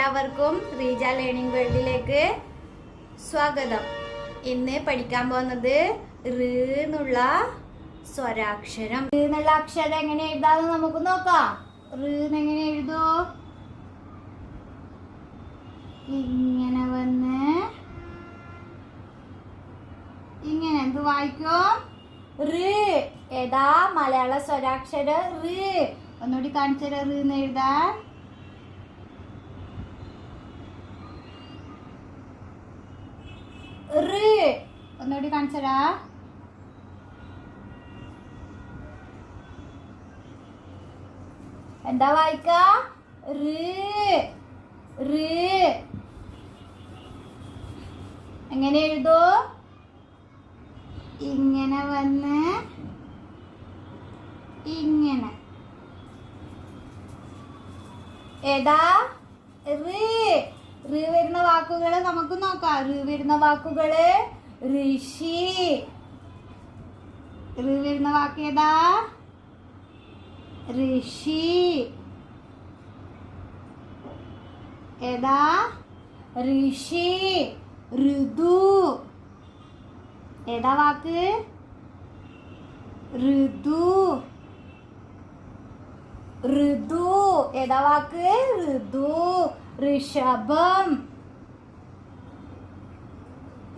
എല്ലാവർക്കും റീജ ലേണിംഗ് വേൾഡിലേക്ക് സ്വാഗതം. ഇന്ന് പഠിക്കാൻ പോകുന്നത് എന്നുള്ള സ്വരാക്ഷരം. എന്നുള്ള അക്ഷരം എങ്ങനെ എഴുതാന്ന് നമുക്ക് നോക്കാം. എങ്ങനെ എഴുതൂ? ഇങ്ങനെ വന്ന് ഇങ്ങനെ എന്ത് വായിക്കും? റ് ഏതാ മലയാള സ്വരാക്ഷരം റ് ഒന്നുകൂടി കാണിച്ചു തരാം. എഴുതാൻ. ഒന്നുകൂടി കാണിച്ചരാ. എന്താ വായിക്ക? എങ്ങനെ എഴുതോ? ഇങ്ങനെ വന്ന് ഇങ്ങനെ. ഏതാ? റ് റ് വരുന്ന വാക്കുകൾ നമുക്ക് നോക്കാം. റി വരുന്ന വാക്കുകൾ ഋഷി. റി വരുന്ന വാക്ക് ഏതാ? ഋഷി. ഏതാ? ഋഷി. ഋതു. ഏതാ വാക്ക്? ഋതു. ഋതു. ഏതാ വാക്ക്? ഋതു. ഋഷഭം.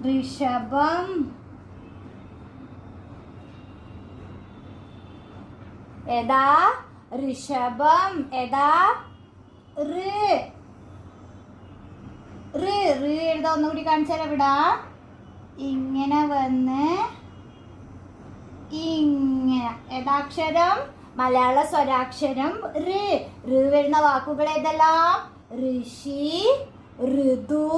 ഋഷഭം. ഏതാ? ഋഷഭം. റ് എഴുതാ ഒന്നുകൂടി കാണിച്ചാൽ എവിടാ? ഇങ്ങനെ വന്ന് ഇങ്ങനെ യഥാക്ഷരം മലയാള സ്വരാക്ഷരം റ് വരുന്ന വാക്കുകൾ ഏതെല്ലാം? ഋഷി ഋതു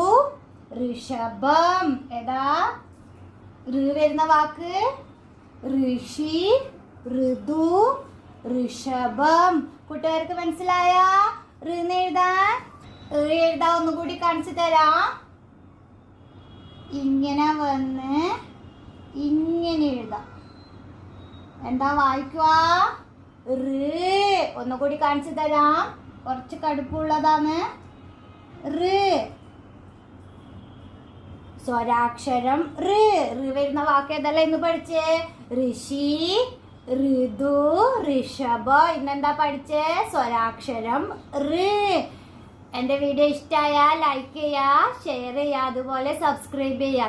ഋഷഭം. ഏതാ ഋ വരുന്ന വാക്ക്? ഋഷി ഋതു ഋഷഭം. കൂട്ടുകാർക്ക് മനസ്സിലായ? ഋന്ന് എഴുതാൻ? എഴുതാ ഒന്നുകൂടി കാണിച്ചു തരാം. ഇങ്ങനെ വന്ന് ഇങ്ങനെ എഴുതാം. എന്താ വായിക്കുക ഋ. ഒന്നുകൂടി കാണിച്ചു തരാം. കുറച്ച് കടുപ്പുള്ളതാണ് റ്. സ്വരാക്ഷരം റ്. റ് വരുന്ന വാക്ക് ഏതല്ല ഇന്ന് പഠിച്ചേ? ഋഷി ഋതു ഋഷഭ. ഇന്നെന്താ പഠിച്ചേ? സ്വരാക്ഷരം റ്. എന്റെ വീഡിയോ ഇഷ്ടമായ ലൈക്ക് ചെയ്യുക ഷെയർ ചെയ്യുക അതുപോലെ സബ്സ്ക്രൈബ് ചെയ്യുക.